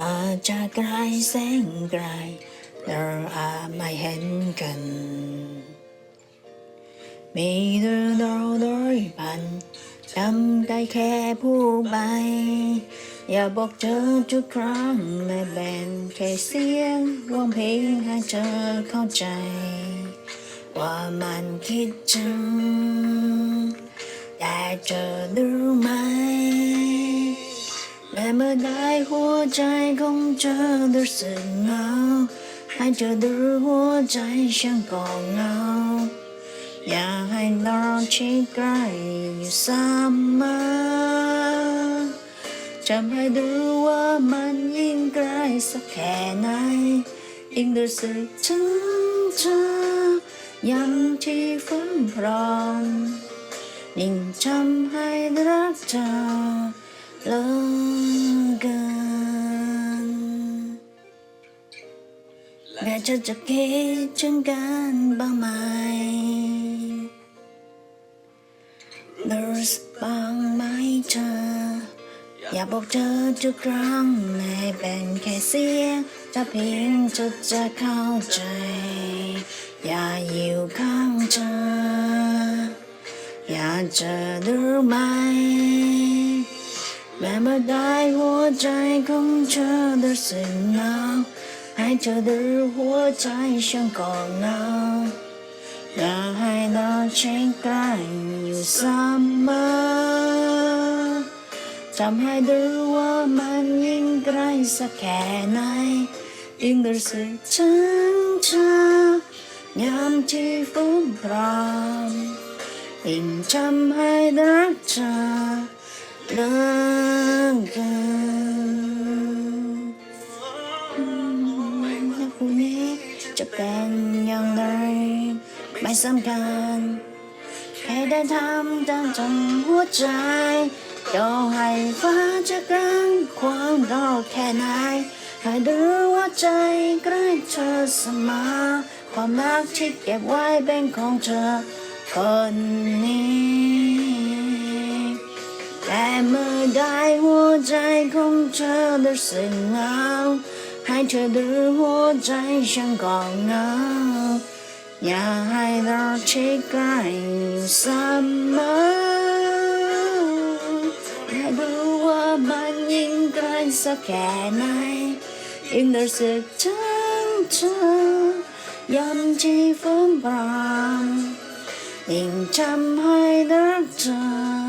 อาจจะไกลแสนไกลเราอาจไม่เห็นกัน มีเรื่องเราโดยพันจำได้แค่ผู้ไปอย่าบอกเจอทุกครั้งและแบ่แค่เสียงร้องเพลงให้เธอเข้าใจ ว่ามันคิดถึงแต่เธอรู้ไหม เมื่อได้หัวใจของเธอรู้สึกเหงาให้เธอดูหัวใจฉันก็เหงาอยากให้เราชิดใกล้อยู่เสมอจำให้ดูว่ามันยิ่งไกลสักแค่ไหนยิ่งรู้สึกถึงเธอยังที่ฝันพร้อมยิ่งทำให้รักเธอเและเธอจะคิดถึงกันบ้างไหมรู้สึกบ้างไหมเธอ อยากบอกเธอทุกครั้งให้เป็นแค่เสียงจะเพียงเธอจะเข้าใจ อย่าอยู่ข้างเธอ อยากจะรู้ไหมและเมื่อได้หัวใจของเธอรู้สึกเหงาให้เธอดูหัว ใจฉันก็เหงาอยากให้เราใช้ใกล้อยู่เสมอทำให้ดูว่ามันยิ่งไกลสักแค่ไหนยิ่งรู้สึกถึงเธอยามที่ฟุ้งพร้อมยิ่งทำให้รักเธอเลือเกิน จะเป็นอย่างไรไม่สำคัญแค่ได้ทำตามจงหัวใจก็ให้ฟ้าจะกันความรอแค่ไหนให้ดูว่าใจใกล้เธอเสมอความรักที่เก็บไว้เป็นของเธอคนนี้แต่เมื่อได้หัวใจของเธอรู้สึกเหงา ให้เธอดูหัวใจฉันก็เหงาอย่าให้เราชิดใกล้เสมอให้ดูว่ามันยิ่งไกลสักแค่ไหนยิ่งรู้สึกถึงเธอยามที่ฝนพรำยิ่งทำให้รักเธอ